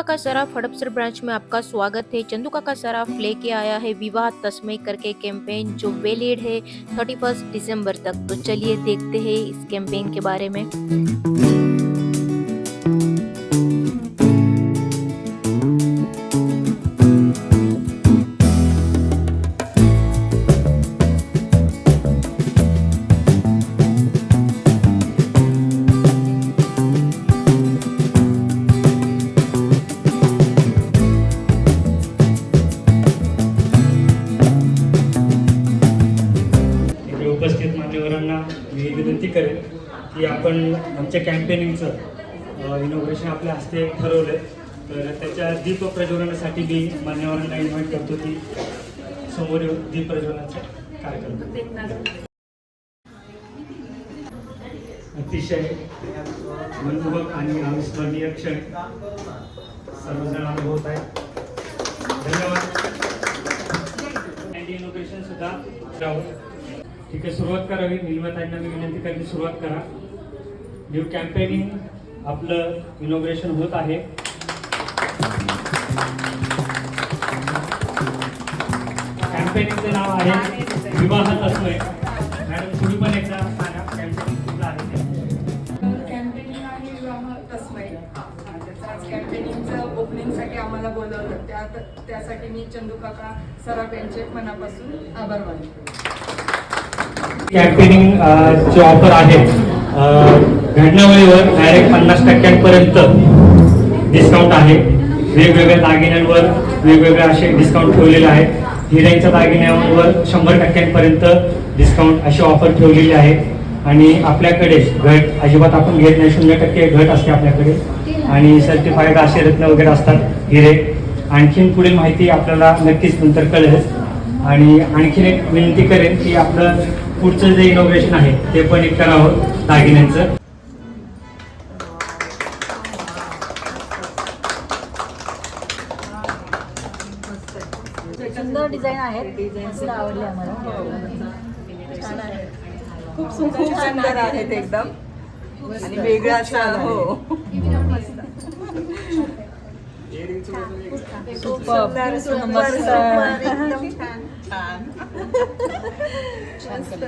चंदू का सराफ हड़पसर ब्रांच में आपका स्वागत है। चंदुका का सराफ लेके आया है विवाह तस्मय करके कैंपेन जो वेलिड है थर्टी फ़र्स्ट दिसंबर तक। तो चलिए देखते हैं इस कैंपेन के बारे में। हस्ते ठरवलं. तर त्याच्या दीप प्रज्वलनासाठी मी मान्यवरांना इन्व्हाइट करतो की समोर येऊन दीप प्रज्वलनाचा कार्यक्रम अतिशय मनमोहक आणि अविस्मरणीय क्षण सर्वजण अनुभवत आहे धन्यवाद. अँटी इनोग्रेशन सुद्धा राहू. ठीक आहे सुरुवात करावी निलमताईंना मी विनंती करते सुरुवात करा. न्यू कॅम्पेनिंग आपलं इनोग्रेशन होत आहे. कॅम्पेनिंगचं नाव आहे विवाहात असतोय मॅडम तुम्ही पण एकदा सांगा कॅम्पेनिंग कुठलं आहे ते. कॅम्पेनिंग आहे विवाह तस्मय त्याचं आज कॅम्पेनिंगचं ओपनिंगसाठी आम्हाला बोलवलं. त्या त्यासाठी मी चंदू काका सराफ यांचे मनापासून आभार मानते. कॅम्पेनिंग ची ऑफर आहे घडणावळीवर डायरेक्ट पन्नास टक्क्यांपर्यंत डिस्काउंट आहे. वेगवेगळ्या दागिन्यांवर वेगवेगळे असे डिस्काउंट ठेवलेले आहेत. हिऱ्यांच्या दागिन्यांवर शंभर टक्क्यांपर्यंत डिस्काउंट अशी ऑफर ठेवलेली आहे. आणि आपल्याकडे घट अजिबात आपण घेत नाही. शून्य टक्के घट असते आपल्याकडे. आणि सर्टिफाईड असे रत्न वगैरे असतात हिरे. आणखीन पुढील माहिती आपल्याला नक्कीच नंतर कळेलच आणि आणखीन एक विनंती करेन की आपलं पुढचं जे इनोव्हेशन आहे ते पण एक करावं दागिन्यांचं. डिझाईन आहेत मस्त आवडले आम्हाला. छान आहे. खूप सुंदर खूप सुंदर आहेत एकदम. आणि वेगळं असं हो. सुपर सुंदर, मस्त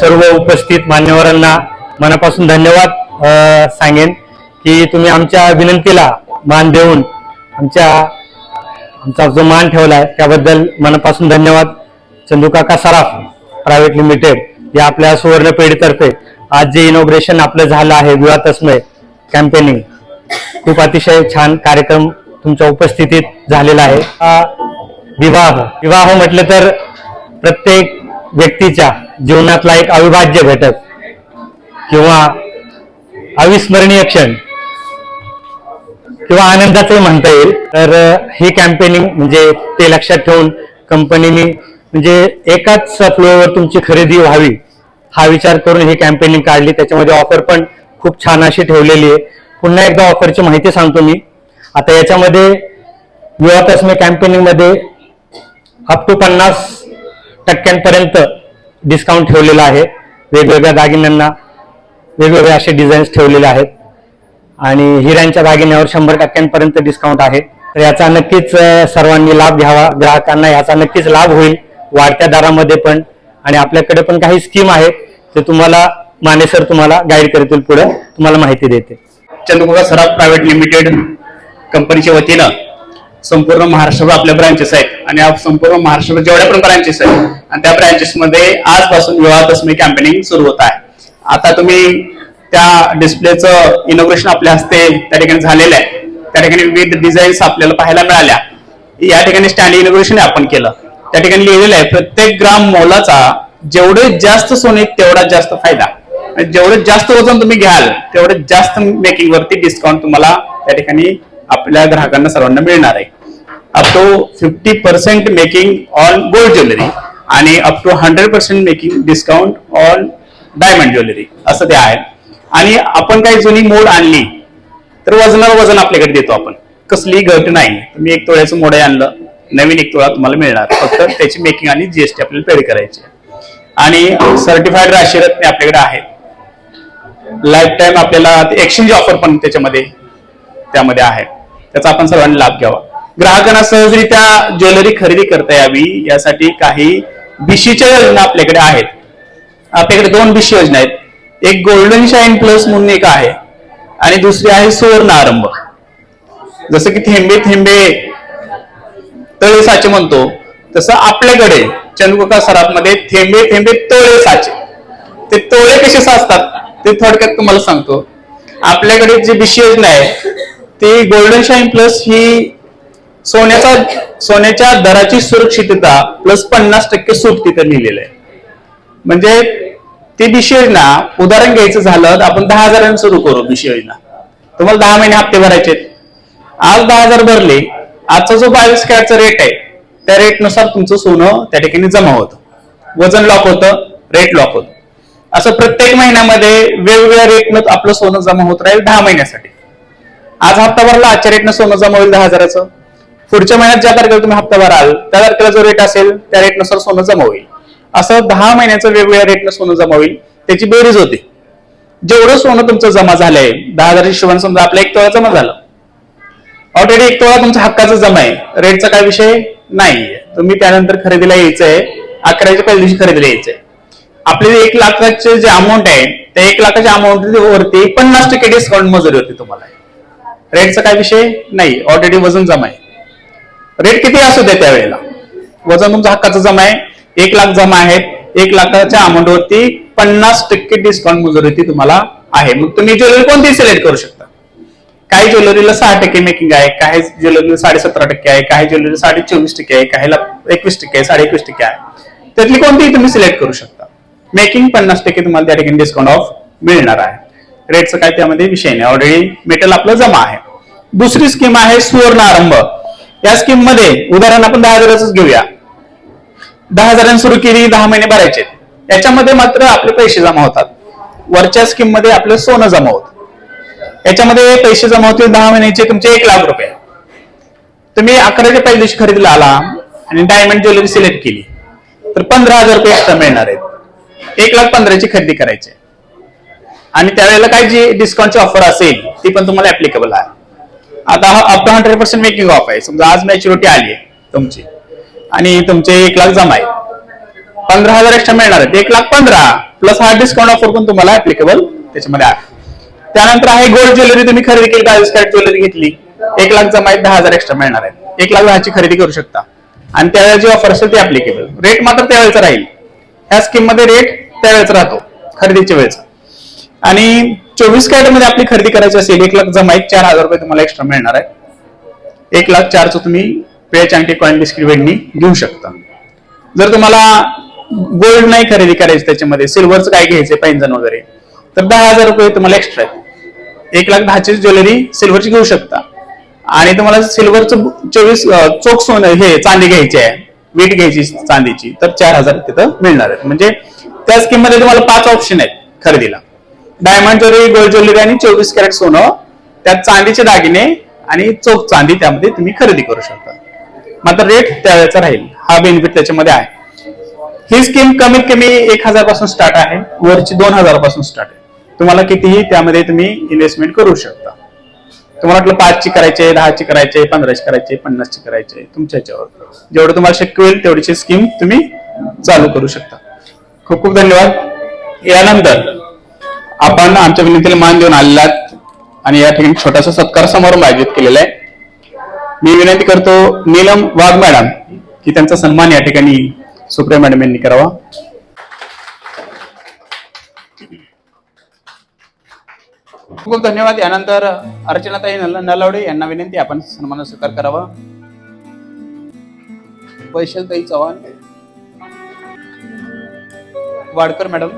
सर्व उपस्थित मान्यवरांना मनापासून धन्यवाद सांगेन की तुम्ही आमच्या विनंतीला मान देऊन आमच्या आमचा जो मान ठेवला आहे त्याबद्दल मनापासून धन्यवाद. चंदुकाका सराफ प्रायव्हेट लिमिटेड या आपल्या सुवर्ण पेढीतर्फे आज जे इनॉग्रेशन आपलं झालं आहे विवाह तस्मय कॅम्पेनिंग खूप अतिशय छान कार्यक्रम तुमच्या उपस्थितीत झालेला आहे. विवाह विवाह म्हटलं तर प्रत्येक व्यक्तीच्या जीवनातला एक अविभाज्य घटक किंवा अविस्मरणीय क्षण किंवा आनंदाचं म्हणता येईल. तर ही कॅम्पेनिंग म्हणजे ते लक्षात ठेवून कंपनीने म्हणजे एकाच फ्लोअरवर तुमची खरेदी व्हावी हा विचार करून ही कॅम्पेनिंग काढली. त्याच्यामध्ये ऑफर पण खूप छान अशी ठेवलेली आहे. पुन्हा एकदा ऑफरची माहिती सांगतो मी. आता याच्यामध्ये युवा तस्मे कॅम्पेनिंगमध्ये अप टू पन्नास टक्क्यांपर्यंत डिस्काउंट ठेवलेला आहे. वेगवेगळ्या दागिन्यांना वेगवेगळे असे डिझाईन्स ठेवलेले आहेत. आणि हिऱ्यांच्या दागिन्यावर शंभर टक्क्यांपर्यंत डिस्काउंट आहे. तर याचा नक्कीच सर्वांनी लाभ घ्यावा. ग्राहकांना याचा नक्कीच लाभ होईल. वाढत्या दरामध्ये पण. आणि आपल्याकडे पण काही स्कीम आहे. ते तुम्हाला माने सर तुम्हाला गाईड करतील पुढे. तुम्हाला माहिती देते. चंद्रकुमार सराफ प्रायव्हेट लिमिटेड कंपनीच्या वतीनं संपूर्ण महाराष्ट्रभर आपल्या ब्रांचेस आहेत. आणि संपूर्ण महाराष्ट्रभर जेवढ्या पण ब्रांचेस आहेत आणि त्या ब्रांचेस मध्ये आजपासून विवाह तस्मी कॅम्पेनिंग सुरू होत आहे. आता तुम्ही त्या डिस्प्लेचं इनोग्रेशन आपल्या हस्ते त्या ठिकाणी झालेलं आहे. त्या ठिकाणी विविध डिझाईन्स आपल्याला पाहायला मिळाल्या. या ठिकाणी स्टँड इनोग्रेशन आपण केलं. त्या ठिकाणी लिहिलेलं आहे प्रत्येक ग्राम मोलाचा जेवढे जास्त सोने तेवढा जास्त फायदा. जेवढे जास्त वजन तुम्ही घ्याल तेवढे जास्त मेकिंग वरती डिस्काउंट तुम्हाला त्या ठिकाणी आपल्या ग्राहकांना सर्वांना मिळणार आहे. Up to fifty percent making on gold jewellery आणि up to hundred percent making discount on diamond jewellery असं ते आहे. आणि आपण काही जुनी मोड आणली तर वजनावर वजन आपल्याकडे देतो आपण. कसली घट नाही. तुम्ही एक तोळ्याचं मोड आणलं नवीन एक तोळा तुम्हाला मिळणार. फक्त त्याची मेकिंग आणि जीएसटी आपल्याला पेड करायची आणि सर्टिफाईड राशीरत्ने आपल्याकडे आहेत लाईफ टाईम आपल्याला एक्सचेंज ऑफर पण त्याच्यामध्ये त्यामध्ये आहे. त्याचा आपण सर्वांनी लाभ घ्यावा. ग्राहकांना सहजरित्या ज्वेलरी खरेदी करता यावी यासाठी काही बिशीच्या योजना आपल्याकडे आहेत. आपल्याकडे दोन बिशी योजना आहेत. एक गोल्डन शाईन प्लस म्हणून एक आहे आणि दुसरी आहे सुवर्ण आरंभ. जसं की थेंबे थेंबे तळे साचे म्हणतो तसं आपल्याकडे चंद्रकाका सराफमध्ये थेंबे थेंबे तळे साचे. ते तोळे कसे साचतात ते थोडक्यात तुम्हाला सांगतो. आपल्याकडे जी बिशी योजना आहे ती गोल्डन शाईन प्लस ही सोन्याचा सोन्याच्या दराची सुरक्षितता प्लस पन्नास टक्के सूट तिथं लिहिलेलं आहे. म्हणजे ती बिशी योजना उदाहरण घ्यायचं झालं तर आपण दहा हजारांनी सुरू करू बिशी योजना तुम्हाला दहा महिने हप्ते भरायचे आहेत. आज दहा हजार भरले आजचा जो बावीस कॅटचा रेट आहे त्या रेटनुसार तुमचं सोनं त्या ठिकाणी जमा होतं. वजन लॉक होतं रेट लॉक होतं. असं प्रत्येक महिन्यामध्ये वेगवेगळ्या रेटनं आपलं सोनं जमा होत राहील दहा महिन्यासाठी. आज हप्ता भरला आजच्या रेटनं सोनं जमा होईल दहा हजाराचं. पुढच्या महिन्यात ज्या तारखेला तुम्ही हप्ता भराल त्या तारखेला जो रेट असेल त्या रेटनुसार सोनं जमा होईल. असं दहा महिन्याचं वेगवेगळ्या रेटनं सोनं जमा होईल त्याची बेरीज होते. जेवढं सोनं तुमचं जमा झालंय दहा हजार हिशोबाने समजा आपलं एक तोळा जमा झालं. ऑलरेडी एक तोळा तुमच्या हक्काचा जमा आहे. रेटचा काय विषय नाही तुम्ही त्यानंतर खरेदीला यायचंय अकराच्या पहिल्या दिवशी खरेदीला यायचंय. आपले एक लाखाचे जे अमाऊंट आहे त्या एक लाखाच्या अमाऊंट वरती पन्नास टक्के डिस्काउंट मजुरी होती तुम्हाला. रेटचा काय विषय? नाही. ऑलरेडी वजन जमा आहे रेट किती असू दे त्यावेळेला? वजन तुमचा हक्काचं जमा आहे एक लाख जमा आहेत. एक लाखाच्या अमाऊंट वरती पन्नास टक्के डिस्काउंट मजुरी तुम्हाला आहे. मग तुम्ही ज्वेलरी कोणती सिलेक्ट करू शकता? काही ज्वेलरीला सहा टक्के मेकिंग आहे? काही ज्वेलरीला साडे सतरा टक्के आहे? काही ज्वेलरीला साडे चोवीस टक्के आहे? काहीला एकवीस टक्के आहे? साडे एकवीस टक्के आहे? त्यातली कोणतीही तुम्ही सिलेक्ट करू शकता. मेकिंग पन्नास टक्के तुम्हाला त्या ठिकाणी डिस्काउंट ऑफ मिळणार आहे. रेटचं काय त्यामध्ये विषय नाही. ऑलरेडी मेटल आपलं जमा आहे. दुसरी स्कीम आहे सुवर्ण आरंभ. या स्कीममध्ये उदाहरण आपण दहा हजाराच घेऊया. दहा हजारांनी सुरू केली दहा महिने भरायचे. याच्यामध्ये मात्र आपले पैसे जमा होतात. वरच्या स्कीममध्ये आपलं सोनं जमा होतं. याच्यामध्ये पैसे जमा होतील दहा महिन्याचे तुमचे एक लाख रुपये. तुम्ही अकराच्या पहिल्या दिवशी खरेदीला आला आणि डायमंड ज्वेलरी सिलेक्ट केली. तर पंधरा हजार रुपये एक्स्ट्रा मिळणार आहेत. एक लाख पंधराची खरेदी करायची आहे. आणि त्यावेळेला काय जी डिस्काउंटची ऑफर असेल ती पण तुम्हाला ऍप्लिकेबल आहे. आता हा up to hundred percent making off आहे. समजा आज मॅच्युरिटी आली आहे तुमची. आणि तुमचे एक लाख जमा आहे. पंधरा हजार एक्स्ट्रा मिळणार आहेत. एक लाख पंधरा प्लस हा डिस्काउंट ऑफर पण तुम्हाला ऍप्लिकेबल त्याच्यामध्ये आहे. त्यानंतर आहे गोल्ड ज्वेलरी तुम्ही खरेदी केली बावीस कॅरेट ज्वेलरी घेतली. एक लाख जमा आहेत दहा हजार एक्स्ट्रा मिळणार आहेत. एक लाख दहाची खरेदी करू शकता. आणि त्यावेळेला जी ऑफर असेल ती ऍप्लिकेबल रेट मात्र त्यावेळेचा राहील. ह्या स्कीममध्ये रेट त्यावेळेचा राहतो. खरेदीच्या वेळेचा. आणि चोवीस कॅरेटमध्ये आपली खरेदी करायची असेल एक लाख जमा एक चार हजार रुपये तुम्हाला एक्स्ट्रा मिळणार आहे. एक लाख चारचं तुम्ही पेच अंगठी कॉइन बिस्किट वेडणी घेऊ शकता. जर तुम्हाला गोल्ड नाही खरेदी करायची त्याच्यामध्ये सिल्वरचं काय घ्यायचं पैंजण वगैरे तर दहा हजार रुपये तुम्हाला एक्स्ट्रा आहेत. एक लाख दहाची ज्वेलरी सिल्वरची घेऊ शकता. आणि तुम्हाला सिल्वरचं चोवीस चोख सोनं हे चांदी घ्यायची आहे वीट घ्यायची चांदीची तर चार हजार तिथं मिळणार आहेत. म्हणजे त्या किंमत तुम्हाला पाच ऑप्शन आहेत खरेदीला. डायमंड ज्वेलरी गोल्ड ज्वेलरी आणि चोवीस कॅरेट सोनं. त्यात चांदीचे दागिने आणि चोख चांदी त्यामध्ये तुम्ही खरेदी करू शकता. मात्र रेट त्यावेळेचा राहील. हा बेनिफिट त्याच्यामध्ये आहे. ही स्कीम कमीत कमी एक हजारपासून स्टार्ट आहे. वरची दोन हजारपासून स्टार्ट आहे. तुम्हाला कितीही त्यामध्ये तुम्ही इन्व्हेस्टमेंट करू शकता. तुम्हाला वाटलं पाचची करायचे दहाची करायचे पंधराची करायचे पन्नासची करायचे तुमच्या ह्याच्यावर जेवढं तुम्हाला शक्य होईल तेवढीची स्कीम तुम्ही चालू करू शकता. खूप खूप धन्यवाद. यानंतर आपण आमच्या विनंतीला मान देऊन आलेलात. आणि या ठिकाणी छोटासा सत्कार समारंभ आयोजित केलेला आहे. मी विनंती करतो नीलम वाघ मॅडम की त्यांचा सन्मान या ठिकाणी सुप्रिया मॅडम यांनी करावा. खूप धन्यवाद. यानंतर अर्चनाताई नलावडे यांना विनंती आपण सन्मान स्वीकार करावा. वैशलताई चव्हाण. वाडकर मॅडम.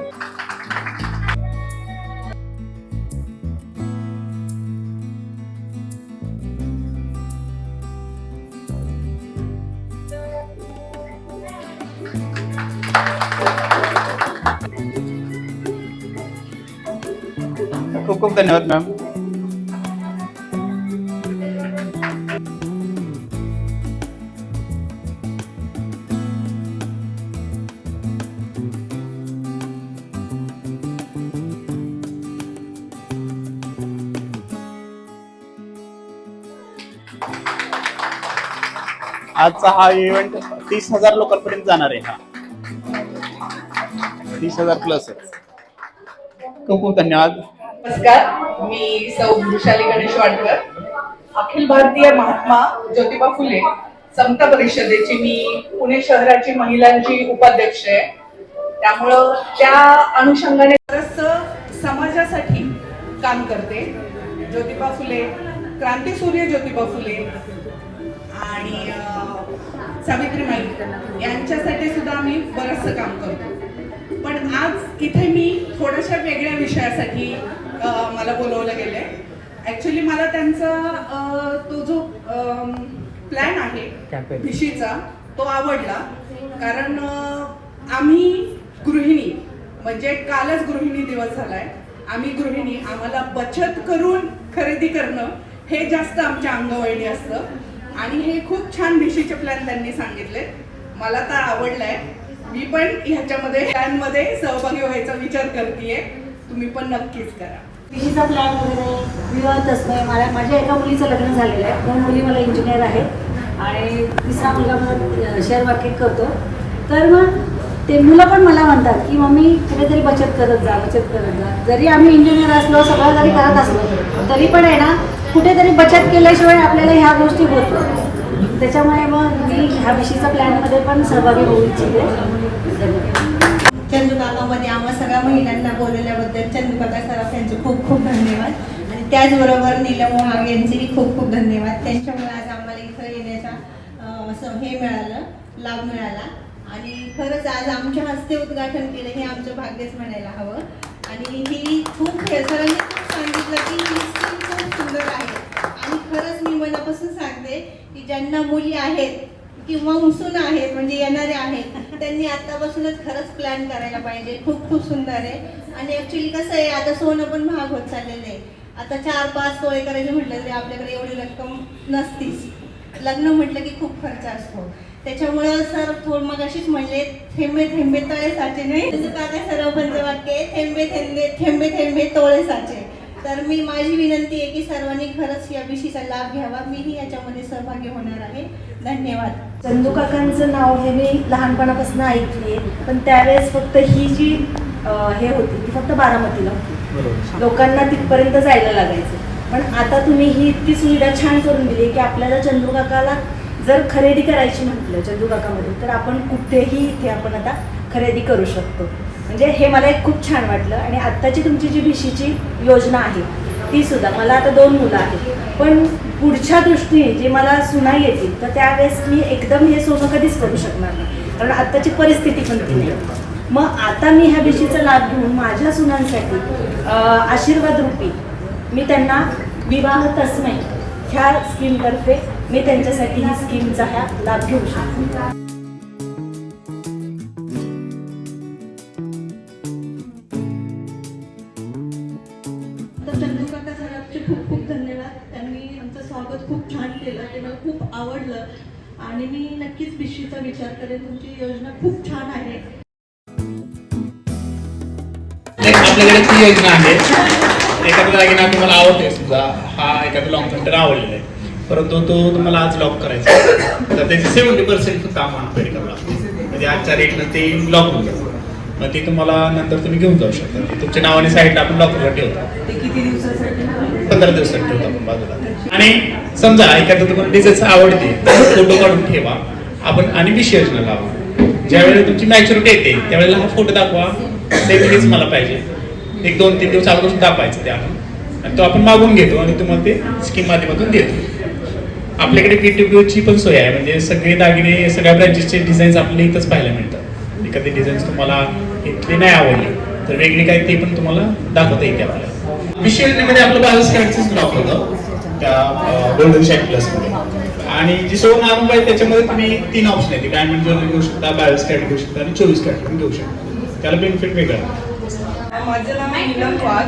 खूप खूप धन्यवाद मॅम आजचा हा इव्हेंट तीस हजार लोकांपर्यंत जाणार आहे हा. तीस हजार प्लस आहे. खूप खूप धन्यवाद. नमस्कार मी सौ वृषाली गणेश वाडकर. अखिल भारतीय महात्मा ज्योतिबा फुले समता परिषदेची मी पुणे शहराची महिलांची उपाध्यक्ष आहे. त्यामुळं त्या अनुषंगाने बरंचसं समाजासाठी काम करते ज्योतिबा फुले क्रांतीसूर्य ज्योतिबा फुले आणि अं, सावित्रीबाई यांच्यासाठी सुद्धा आम्ही बरंचसं काम करतो. पण आज इथे मी थोड्याशा वेगळ्या विषयासाठी मला बोलवलं गेलंय. ऍक्च्युली मला त्यांचा तो जो प्लॅन आहे भिशीचा तो आवडला. कारण आम्ही गृहिणी म्हणजे कालच गृहिणी दिवस झालाय. आम्ही गृहिणी आम्हाला बचत करून खरेदी करणं हे जास्त आमच्या अंगवळणी असतं. आणि हे खूप छान भिशीचे प्लॅन त्यांनी सांगितले मला तर आवडलाय. मी पण ह्याच्यामध्ये प्लॅनमध्ये सहभागी व्हायचा विचार करते तुम्ही पण नक्कीच करा. तिचा प्लॅन वगैरे विवाहच तसं मला माझ्या एका मुलीचं लग्न झालेलं आहे. दोन मुली मला इंजिनियर आहेत. आणि तिसरा मुलगा मला शेअर मार्केट करतो. तर मग ते मुलं पण मला म्हणतात की मम्मी कुठेतरी बचत करत जा बचत करत जा. जरी आम्ही इंजिनियर असलो सगळं जरी करत असलो तरी पण आहे ना कुठेतरी बचत केल्याशिवाय आपल्याला ह्या गोष्टी होत नाही. त्याच्यामुळे मग मी ह्या विषयीचा प्लॅनमध्ये पण सहभागी होऊ इच्छिते. चंदुकाकामध्ये आम्हा सगळ्या महिलांना बोलवल्याबद्दल चंदुकाका सराफ यांचे खूप खूप धन्यवाद. आणि त्याचबरोबर नीलम मोहाग यांचेही खूप खूप धन्यवाद. त्यांच्यामुळे आज आम्हाला इथं येण्याचा असं हे मिळालं लाभ मिळाला. आणि खरंच आज आमच्या हस्ते उद्घाटन केलं हे आमचं भाग्यच म्हणायला हवं. आणि ही खूप सरांनी खूप सांगितलं की ही स्कीम खूप सुंदर आहे. आणि खरंच मी मनापासून की ज्यांना मुली आहेत किंवा उसून आहेत म्हणजे येणारे आहेत त्यांनी आतापासूनच खरंच प्लॅन करायला पाहिजे. खूप खूप सुंदर आहे. आणि ऍक्च्युली कसं आहे आता सोनं पण महाग होत चाललेलं आहे. आता चार पाच तोळे करायचे म्हटलं तरी आपल्याकडे एवढी रक्कम नसतीच. लग्न म्हटलं की खूप खर्च असतो. त्याच्यामुळं सर थोड मग अशीच म्हणले थेंबे थेंबे तळे साचे नाही? तुझं काका पंच वाक्य थेंबे थेंबे थेंबे थेंबे तोळे साचे. तर मी माझी विनंती आहे की सर्वांनी खरंच या विषयीचा लाभ घ्यावा. मीही याच्यामध्ये सहभागी होणार आहे. धन्यवाद. चंदू काकांचं नाव हे मी लहानपणापासून ऐकली आहे पण त्यावेळेस फक्त ही जी हे होती ती फक्त बारामतीला होती. लोकांना तिथपर्यंत जायला लागायचं. पण आता तुम्ही ही इतकी सुविधा छान करून दिली की आपल्याला चंदू काकाला जर खरेदी करायची म्हटलं चंदू काकामध्ये तर आपण कुठेही इथे आपण आता खरेदी करू शकतो. म्हणजे हे मला एक खूप छान वाटलं आणि आत्ताची तुमची जी भिशीची योजना आहे ती सुद्धा. मला आता दोन मुलं आहेत. पण पुढच्या दृष्टीने जे मला सुना येतील तर त्यावेळेस मी एकदम हे सोनं कधीच करू शकणार नाही. कारण आत्ताची परिस्थिती पण ती नाही. मग आता मी ह्या भिशीचा लाभ घेऊन माझ्या सुनांसाठी आशीर्वाद रूपी मी त्यांना विवाह तस्मय ह्या स्कीमतर्फे मी त्यांच्यासाठी ही स्कीमचा ह्या लाभ घेऊ शकतो. आवडलं. आणि मी नक्कीच बिशीचा विचार करेन. तुमची योजना खूप छान आहे. एक आपल्याकडे ती योजना आहे. एखादा दागिना तुम्हाला आवडते. समजा हा एखादा लॉंग पॅन्टर आवडलेला आहे. परंतु तो तुम्हाला आज लॉक करायचा आहे. तर त्याचे सेव्हन्टी पर्सेंट फक्त आम्हाला पेड करावं लागतं. म्हणजे आजच्या रेटनं ते लॉक होऊन जातं. मग ते तुम्हाला नंतर तुम्ही घेऊन जाऊ शकता. ते तुमच्या नावाने साईडला आपण लॉकरला ठेवतो. ते किती दिवसासाठी? पंधरा दिवसात ठेवतो आपण बाजूला. आणि समजा एखादं तुम्हाला डिझाईन आवडते फोटो काढून ठेवा. आपण आणि विषय योजना लावा. ज्यावेळेला तुमची मॅच्युरिटी येते त्यावेळेला हा फोटो दाखवा. ते मला पाहिजे. एक दोन तीन दिवस अगोदर दाखवायचं ते आपण. आणि तो आपण मागून घेतो आणि तुम्हाला ते स्कीम माध्यमातून देतो. आपल्याकडे पीटीपीओची पण सोय आहे. म्हणजे सगळे दागिने सगळ्या ब्रँचेसचे डिझाईन्स आपल्याला इथंच पाहायला मिळतात. एखादी डिझाईन्स तुम्हाला इथले नाही आवडले तर वेगळी काय ते पण तुम्हाला दाखवता येते आपल्याला. विषय योजनेमध्ये म्हणजे आपलं बावीस कॅरेटचंच ब्लॉक होतं त्या गोल्डन शाईट प्लसमध्ये आणि जी सोन आणून आहे त्याच्यामध्ये तुम्ही तीन ऑप्शन आहेत. डायमंड ज्वेलरी घेऊ शकता बावीस कॅरेट घेऊ शकता आणि चोवीस कॅरेट पण घेऊ शकता. त्याला बेनिफिट वेगळा आहे. माझं नाव नीलम वाघ.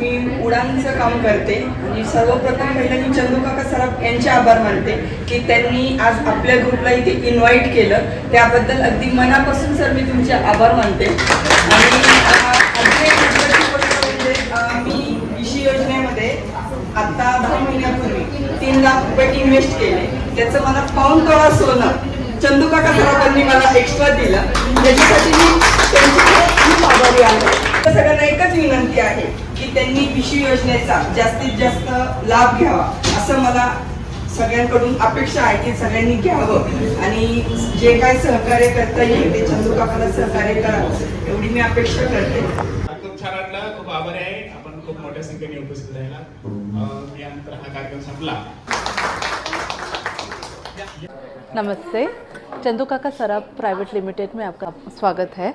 मी उडानचं काम करते. आणि सर्वप्रथम पहिलं मी चंदूकाका सराफ यांचे आभार मानते की त्यांनी आज आपल्या ग्रुपला इथे इन्व्हाइट केलं. त्याबद्दल अगदी मनापासून सर मी तुमचे आभार मानते. आणि तीन लाख रुपये इन्व्हेस्ट केले. त्याचं मला पाऊन तोळा सोनं. चंदू काका मला एक्स्ट्रा दिला. त्याच्यासाठी मी त्यांची खूप आभारी आहे. तर सगळ्यांना एकच विनंती आहे की त्यांनी पिशवी योजनेचा जास्तीत जास्त लाभ घ्यावा. असं मला सगळ्यांकडून अपेक्षा आहे की सगळ्यांनी घ्यावं. आणि जे काय सहकार्य करता येईल ते चंदू काकाला सहकार्य करावं. एवढी मी अपेक्षा करते. मोठ्या संख्येने उपस्थित राहिला यानंतर हा कार्यक्रम संपला नमस्ते चंदू काका सराफ प्राइवेट लिमिटेड में आपका स्वागत है।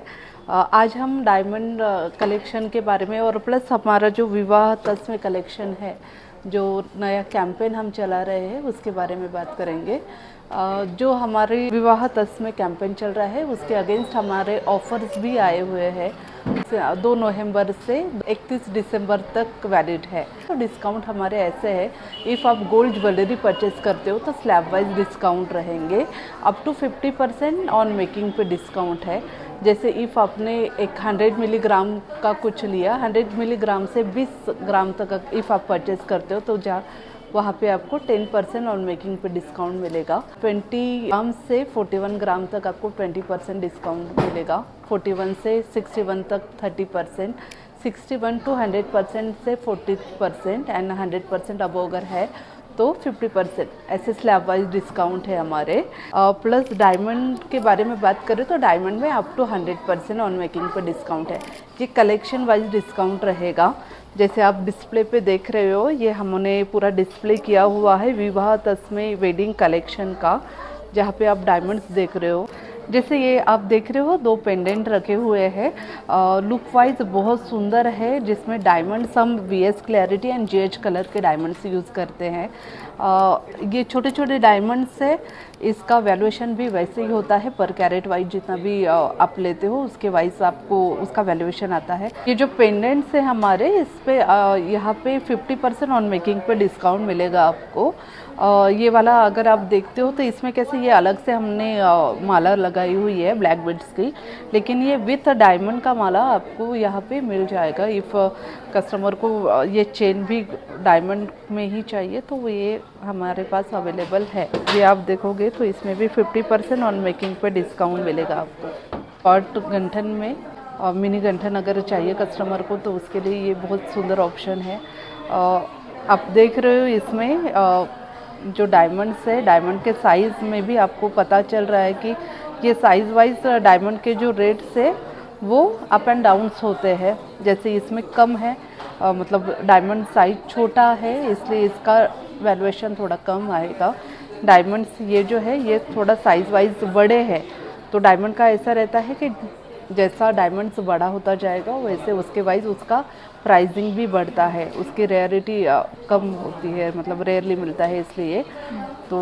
आज हम डायमंड कलेक्शन के बारे में और प्लस हमारा जो विवाह तस्में कलेक्शन है जो नया कैंपेन हम चला रहे हैं उसके बारे में बात करेंगे। जो हमारे विवाह तस्में कैंपेन चल रहा है, उसके अगेंस्ट हमारे ऑफर्स भी आए हुए हैं। दो नवंबर से 31 दिसंबर तक वैलिड है। तो डिस्काउंट हमारे ऐसे है इफ़ आप गोल्ड ज्वेलरी परचेज करते हो तो स्लैब वाइज डिस्काउंट रहेंगे। Up to 50 percent on making pay discount है। जैसे इफ़ आपने एक 100 मिलीग्राम का कुछ लिया 100 मिलीग्राम से 20 ग्राम तक इफ़ आप परचेज करते हो तो जा वहाँ पे आपको 10 परसेंट ऑन मेकिंग पे डिस्काउंट मिलेगा। 20 ग्राम से 41 ग्राम तक आपको 20 परसेंट डिस्काउंट मिलेगा। 41 से 61 तक 30 परसेंट 61 टू 100 परसेंट से 40 परसेंट एंड 100 परसेंट अब अगर है तो 50 परसेंट ऐसे स्लैब वाइज डिस्काउंट है हमारे। प्लस डायमंड के बारे में बात करें तो डायमंड में up to 100 percent on making per discount है। ये कलेक्शन वाइज डिस्काउंट रहेगा। जैसे आप डिस्प्ले पे देख रहे हो, ये हमने पूरा डिस्प्ले किया हुआ है विवाह तस्में वेडिंग कलेक्शन का, जहाँ पे आप डायमंड्स देख रहे हो। जैसे ये आप देख रहे हो, दो पेंडेंट रखे हुए हैं। लुक वाइज बहुत सुंदर है, जिसमें diamonds Hum V S clarity and G H colour K diamonds use करते हैं। ये छोटे छोटे डायमंड्स है इसका वैल्यूएशन भी वैसे ही होता है पर कैरेट वाइज जितना भी आप लेते हो उसके वाइज आपको उसका वैल्यूएशन आता है। ये जो पेंडेंट्स है हमारे इस पे यहाँ पे 50 परसेंट ऑन मेकिंग पे डिस्काउंट मिलेगा आपको। अ, ये वाला अगर आप देखते हो तो इसमें कैसे ये अलग से हमने अ, माला लगाई हुई है ब्लैक बिड्स की। लेकिन ये विथ डायमंड का माला आपको यहाँ पे मिल जाएगा। इफ़ कस्टमर को ये चेन भी डायमंड में ही चाहिए तो ये हमारे पास अवेलेबल है। ये आप देखोगे तो इसमें भी 50 परसेंट ऑन मेकिंग पे डिस्काउंट मिलेगा आपको। और गंठन में और मिनी गंठन अगर चाहिए कस्टमर को तो उसके लिए ये बहुत सुंदर ऑप्शन है। आप देख रहे हो इसमें जो डायमंड्स है डायमंड के साइज़ में भी आपको पता चल रहा है कि ये साइज़ वाइज डायमंड के जो रेट्स है, वो अप एंड डाउन्स होते हैं। जैसे इसमें कम है अ, मतलब डायमंड साइज़ छोटा है इसलिए इसका वैल्यूएशन थोड़ा कम आएगा। डायमंड्स ये जो है ये थोड़ा साइज़ वाइज बड़े हैं। तो डायमंड का ऐसा रहता है कि जैसा डायमंड्स बड़ा होता जाएगा वैसे उसके वाइज उसका प्राइसिंग भी बढ़ता है, उसकी रेयरिटी कम होती है मतलब रेयरली मिलता है इसलिए। तो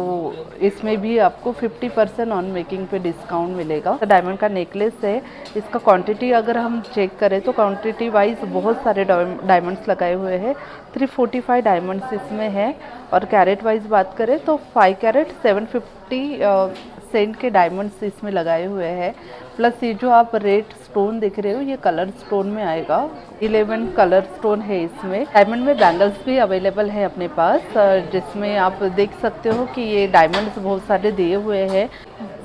इसमें भी आपको 50 परसेंट ऑन मेकिंग पे डिस्काउंट मिलेगा। डायमंड का नेकलेस है, इसका क्वांटिटी अगर हम चेक करें तो क्वांटिटी वाइज बहुत सारे डायमंड्स लगाए हुए हैं। 345 डायमंड्स इसमें है। और कैरेट वाइज बात करें तो 5 कैरेट 750 सेंट के डायमंड्स इसमें लगाए हुए हैं। प्लस ये जो आप रेड स्टोन देख रहे हो, ये कलर स्टोन में आएगा। 11 कलर स्टोन है इसमें। डायमंड में बैंगल्स भी अवेलेबल है अपने पास, जिसमें आप देख सकते हो कि ये डायमंड्स बहुत सारे दिए हुए हैं।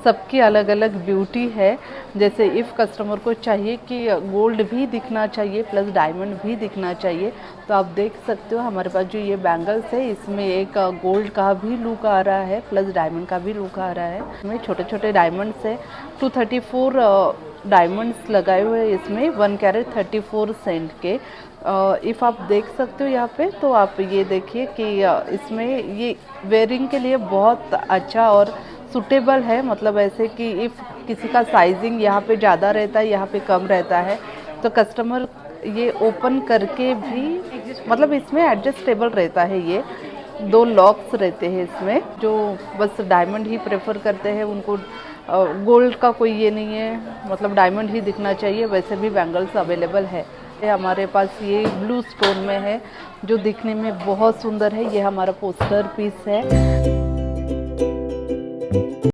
सबकी अलग अलग ब्यूटी है। जैसे इफ़ कस्टमर को चाहिए कि गोल्ड भी दिखना चाहिए प्लस डायमंड भी दिखना चाहिए तो आप देख सकते हो हमारे पास जो ये बैंगल्स है, इसमें एक गोल्ड का भी लुक आ रहा है प्लस डायमंड का भी लुक आ रहा है। इसमें छोटे छोटे डायमंड्स है। टू थर्टी फोर डायमंड्स लगाए हुए हैं इसमें one carat thirty four cent K if आप देख सकते हो यहाँ पे तो आप ये देखिए कि इसमें ये वेयरिंग के लिए बहुत अच्छा और सूटेबल है मतलब ऐसे कि इफ़ किसी का साइजिंग यहाँ पे ज़्यादा रहता है, यहाँ पे कम रहता है तो कस्टमर ये ओपन करके भी मतलब इसमें एडजस्टेबल रहता है ये। दो लॉक्स रहते हैं इसमें, जो बस डायमंड ही प्रेफर करते हैं, उनको गोल्ड का कोई ये नहीं है मतलब डायमंड ही दिखना चाहिए, वैसे भी बैंगल्स अवेलेबल है। हमारे पास ये ब्लू स्टोन में है, जो दिखने में बहुत सुंदर है, ये हमारा पोस्टर पीस है। thank you